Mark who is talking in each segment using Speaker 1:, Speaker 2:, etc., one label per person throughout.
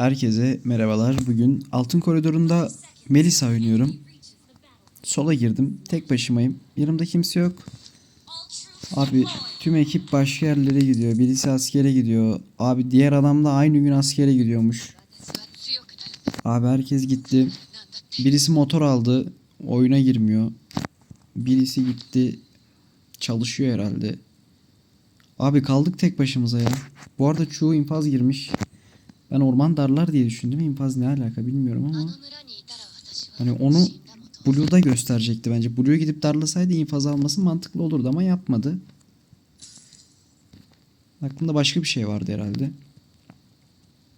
Speaker 1: Herkese merhabalar. Bugün Altın Koridor'unda Melisa oynuyorum. Sola girdim. Tek başımayım. Yanımda kimse yok. Abi tüm ekip başka yerlere gidiyor. Birisi askere gidiyor. Abi diğer adam da aynı gün askere gidiyormuş. Abi herkes gitti. Birisi motor aldı. Oyuna girmiyor. Birisi gitti. Çalışıyor herhalde. Abi kaldık tek başımıza ya. Bu arada çoğu infaz girmiş. Ben orman darlar diye düşündüm. İnfaz ne alaka bilmiyorum ama. Hani onu Blue'da gösterecekti bence. Blue'ya gidip darlasaydı infaz alması mantıklı olurdu ama yapmadı. Aklında başka bir şey vardı herhalde.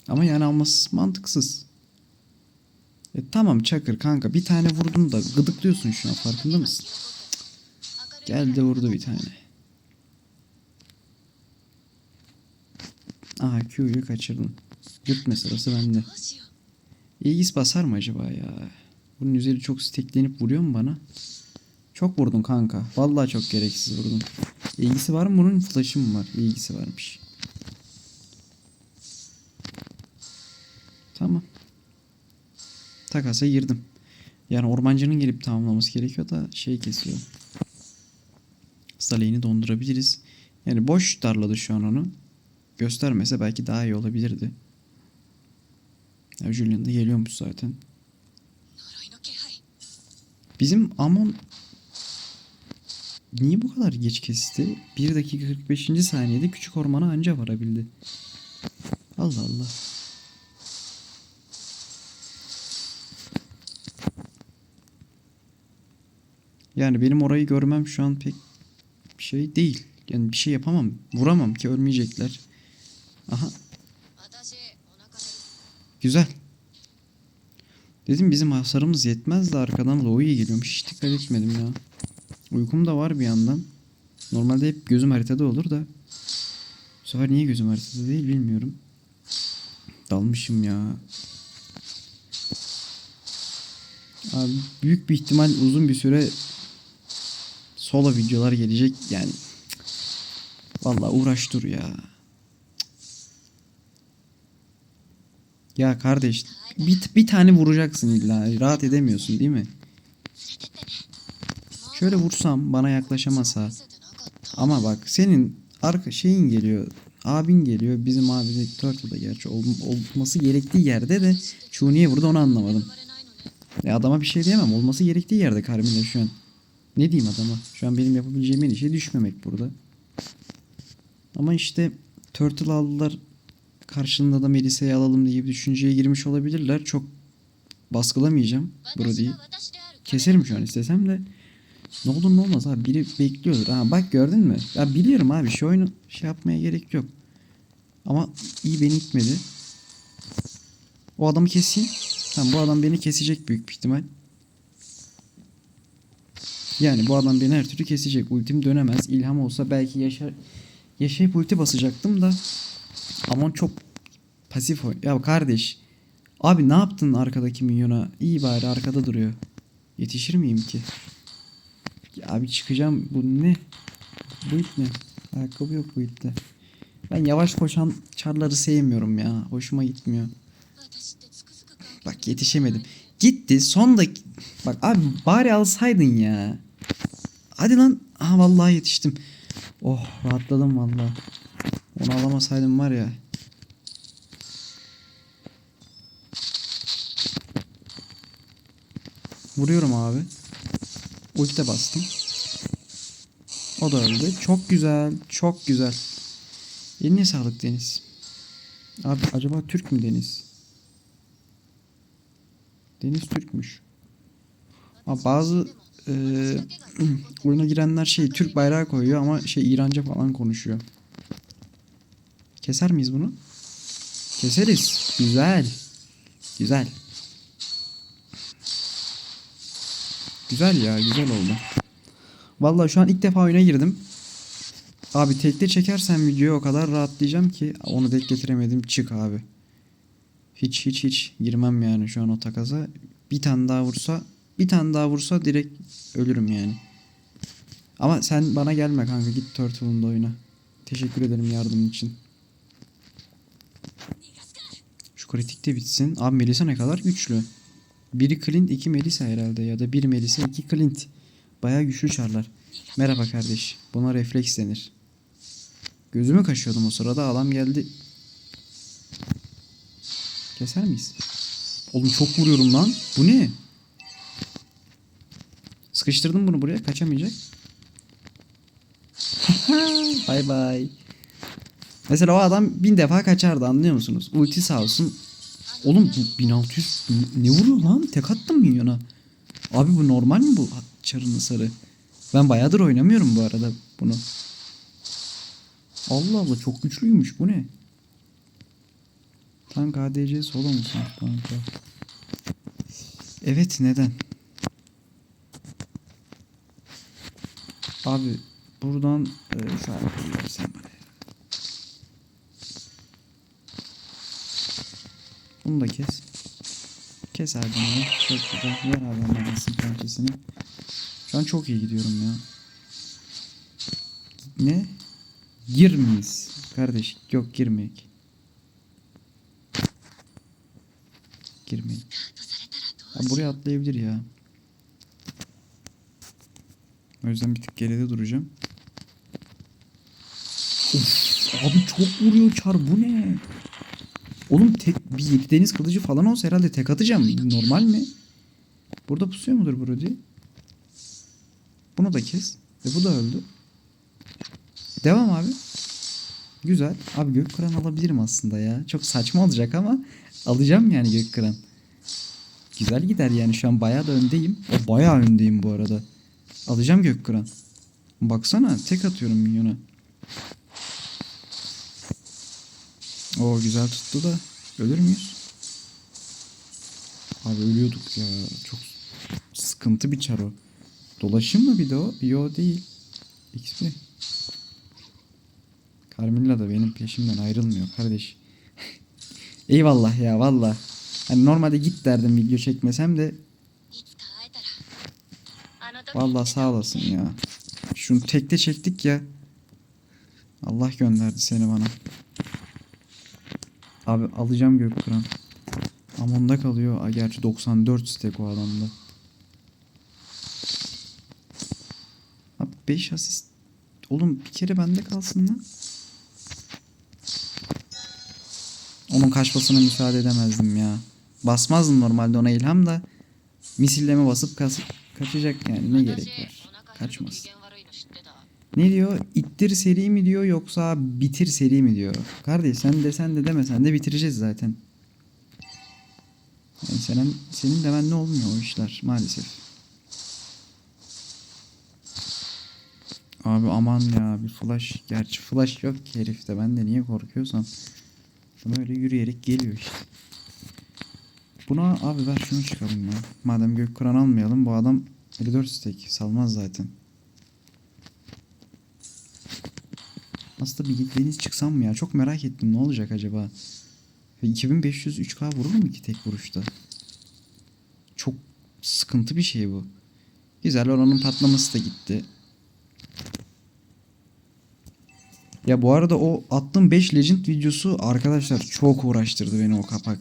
Speaker 1: Ama yani alması mantıksız. E tamam Çakır kanka bir tane vurdun da gıdıklıyorsun şu an farkında mısın? Cık. Geldi vurdu bir tane. Aha Q'yu kaçırdın. Gitme sırası bende. İlgis basar mı acaba ya? Bunun üzeri çok steklenip vuruyor mu bana? Çok vurdun kanka. Vallahi çok gereksiz vurdun. İlgisi var mı bunun? Flash'ı mı var? İlgisi varmış. Tamam. Takasa girdim. Yani ormancının gelip tamamlaması gerekiyor da şey kesiyor. Salih'ini dondurabiliriz. Yani boş darladı şu an onu. Göstermese belki daha iyi olabilirdi. Ya Julian da geliyormuş zaten. Bizim Amon niye bu kadar geç kesti? 1 dakika 45. saniyede küçük ormana anca varabildi. Allah Allah. Yani benim orayı görmem şu an pek bir şey değil. Yani bir şey yapamam. Vuramam ki ölmeyecekler. Aha güzel. Dedim bizim hasarımız yetmez de arkadan Loi'ye geliyormuş. Hiç dikkat etmedim ya. Uykum da var bir yandan. Normalde hep gözüm haritada olur da. Bu sefer niye gözüm haritada değil bilmiyorum. Dalmışım ya. Abi büyük bir ihtimal uzun bir süre solo videolar gelecek yani. Vallahi uğraş dur ya. Ya kardeş bir, bir tane vuracaksın illa. Rahat edemiyorsun değil mi? Şöyle vursam bana yaklaşamasa. Ama bak senin arka şeyin geliyor. Abin geliyor. Bizim abi de Turtle'da gerçi ol, olması gerektiği yerde de şu niye burada onu anlamadım. Ya adama bir şey diyemem. Olması gerektiği yerde Carmine şu an. Ne diyeyim adama? Şu an benim yapabileceğim en iyi şey düşmemek burada. Ama işte Turtle aldılar karşılığında da Melisa'yı alalım diye bir düşünceye girmiş olabilirler. Çok baskılamayacağım Brody'yi. Keserim şu an istesem de. Ne olur ne olmaz abi biri bekliyordur. Ha bak gördün mü? Ya biliyorum abi şu oyunu şey yapmaya gerek yok. Ama iyi beni itmedi. O adamı keseyim. Tamam bu adam beni kesecek büyük bir ihtimal. Yani bu adam beni her türlü kesecek. Ultim dönemez. İlham olsa belki yaşar yaşayıp ulti basacaktım da Amon çok pasif oy. Ya kardeş. Abi ne yaptın arkadaki minyona? İyi bari arkada duruyor. Yetişir miyim ki? Ya abi çıkacağım. Bu ne? Bu it ne? Ayakkabı yok bu itte. Ben yavaş koşan çarları sevmiyorum ya. Hoşuma gitmiyor. Bak yetişemedim. Gitti son da bak abi bari alsaydın ya. Hadi lan. Aha vallahi yetiştim. Oh rahatladım vallahi. Onu alamasaydım var ya. Vuruyorum abi. Ulti bastım. O da öldü. Çok güzel. Çok güzel. Eline sağlık Deniz. Abi acaba Türk mü Deniz? Deniz Türkmüş. Ama bazı e, oyuna girenler şey Türk bayrağı koyuyor ama şey İranca falan konuşuyor. Keser miyiz bunu? Keseriz. Güzel. Güzel. Güzel ya güzel oldu. Vallahi şu an ilk defa oyuna girdim. Abi tekte çekersen videoyu o kadar rahatlayacağım ki onu denk getiremedim. Çık abi. Hiç hiç hiç girmem yani şu an o takasa. Bir tane daha vursa bir tane daha vursa direkt ölürüm yani. Ama sen bana gelme kanka git Turtle'ın da oyna. Teşekkür ederim yardımın için. Şu kritik de bitsin. Abi Melisa ne kadar güçlü. Biri Clint, iki Melisa herhalde ya da bir Melisa, iki Clint. Bayağı güçlü çarlar. Merhaba kardeş. Buna refleks denir. Gözümü kaşıyordum o sırada adam geldi. Keser miyiz? Oğlum çok vuruyorum lan. Bu ne? Sıkıştırdım bunu buraya. Kaçamayacak. bay bay. Mesela o adam bin defa kaçardı anlıyor musunuz? Ulti sağ olsun. Oğlum bu 1600 ne vuruyor lan? Tek attım minyona. Abi bu normal mi bu çarın sarı? Ben bayağıdır oynamıyorum bu arada bunu. Allah Allah çok güçlüymüş bu ne? Tank ADC solo musun kanka? Evet neden? Abi buradan e, şu ayakkabıyı versen bana. ya. Bunu da kes. Kes bunu. Çok güzel. Ver bana arasın pençesini. Şu an çok iyi gidiyorum ya. Ne? Gir miyiz? Kardeş yok girmeyek. Girmeyek. Ya buraya atlayabilir ya. O yüzden bir tık geride duracağım. Of, abi çok vuruyor çar bu ne? Oğlum tek bir yedi deniz kılıcı falan olsa herhalde tek atacağım. Normal mi? Burada pusuyor mudur Brody? Bunu da kes. Ve bu da öldü. Devam abi. Güzel. Abi gök kıran alabilirim aslında ya. Çok saçma olacak ama alacağım yani gök kıran. Güzel gider yani şu an bayağı da öndeyim. O bayağı öndeyim bu arada. Alacağım gök kıran. Baksana tek atıyorum minyona. O güzel tuttu da ölür müyüz? Abi ölüyorduk ya. Çok sıkıntı bir çaro. Dolaşım mı bir de o? Yo değil. XP. Carmilla da benim peşimden ayrılmıyor kardeş. Eyvallah ya valla. Hani normalde git derdim video çekmesem de. Valla sağ olasın ya. Şunu tekte çektik ya. Allah gönderdi seni bana. Abi alacağım Gökkuran. Amonda kalıyor. Aa, gerçi 94 stack o adamda. Abi 5 asist. Oğlum bir kere bende kalsın lan. Onun kaçmasına müsaade edemezdim ya. Basmazdım normalde ona ilham da. Misilleme basıp kas kaçacak yani ne gerek var. Kaçmasın. Ne diyor? İttir seri mi diyor yoksa bitir seri mi diyor? Kardeş sen desen de demesen de bitireceğiz zaten. Yani senin, senin demen ne olmuyor o işler maalesef. Abi aman ya bir flash. Gerçi flash yok ki herifte. Ben de niye korkuyorsam. Böyle yürüyerek geliyor işte. Buna abi ver şunu çıkalım ya. Madem gök kıran almayalım bu adam 54 stack salmaz zaten. Aslında bir deniz çıksam mı ya? Çok merak ettim ne olacak acaba? Ve 2500 3K vurur mu ki tek vuruşta? Çok sıkıntı bir şey bu. Güzel oranın patlaması da gitti. Ya bu arada o attığım 5 Legend videosu arkadaşlar çok uğraştırdı beni o kapak.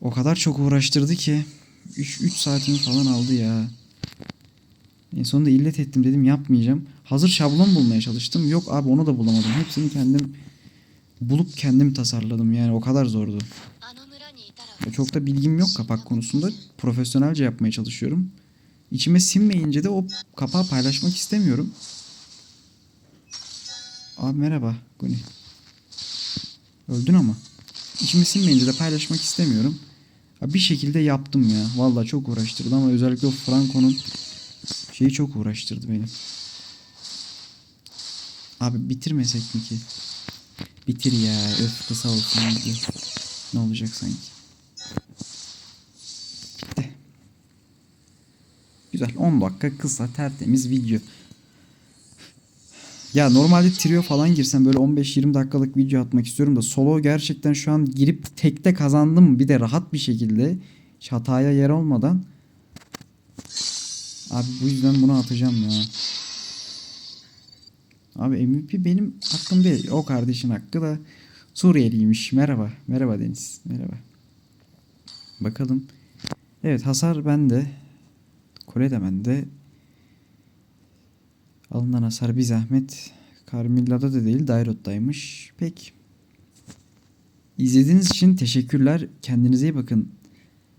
Speaker 1: O kadar çok uğraştırdı ki 3, 3 saatimi falan aldı ya. En sonunda illet ettim dedim yapmayacağım. Hazır şablon bulmaya çalıştım. Yok abi onu da bulamadım. Hepsini kendim bulup kendim tasarladım. Yani o kadar zordu. Çok da bilgim yok kapak konusunda. Profesyonelce yapmaya çalışıyorum. İçime sinmeyince de o kapağı paylaşmak istemiyorum. Abi merhaba Guni. Öldün ama. İçime sinmeyince de paylaşmak istemiyorum. Abi bir şekilde yaptım ya. Valla çok uğraştırdı ama özellikle o Franco'nun şeyi çok uğraştırdı benim. Abi bitirmesek mi ki? Bitir ya. Öf kısa olsun. Ne olacak sanki? Bitti. Güzel 10 dakika kısa tertemiz video. Ya normalde trio falan girsem böyle 15-20 dakikalık video atmak istiyorum da solo gerçekten şu an girip tekte kazandım bir de rahat bir şekilde hiç hataya yer olmadan. Abi bu yüzden bunu atacağım ya. Abi MVP benim hakkım değil. O kardeşin hakkı da Suriyeliymiş. Merhaba. Merhaba Deniz. Merhaba. Bakalım. Evet hasar bende. Kule de bende. Alınan hasar bir zahmet. Carmilla'da da değil Dairot'taymış. Peki. İzlediğiniz için teşekkürler. Kendinize iyi bakın.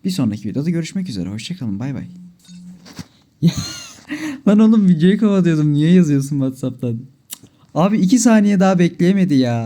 Speaker 1: Bir sonraki videoda görüşmek üzere. Hoşçakalın. Bay bay. Lan oğlum videoyu kapatıyordum. Niye yazıyorsun Whatsapp'tan? Abi iki saniye daha bekleyemedi ya.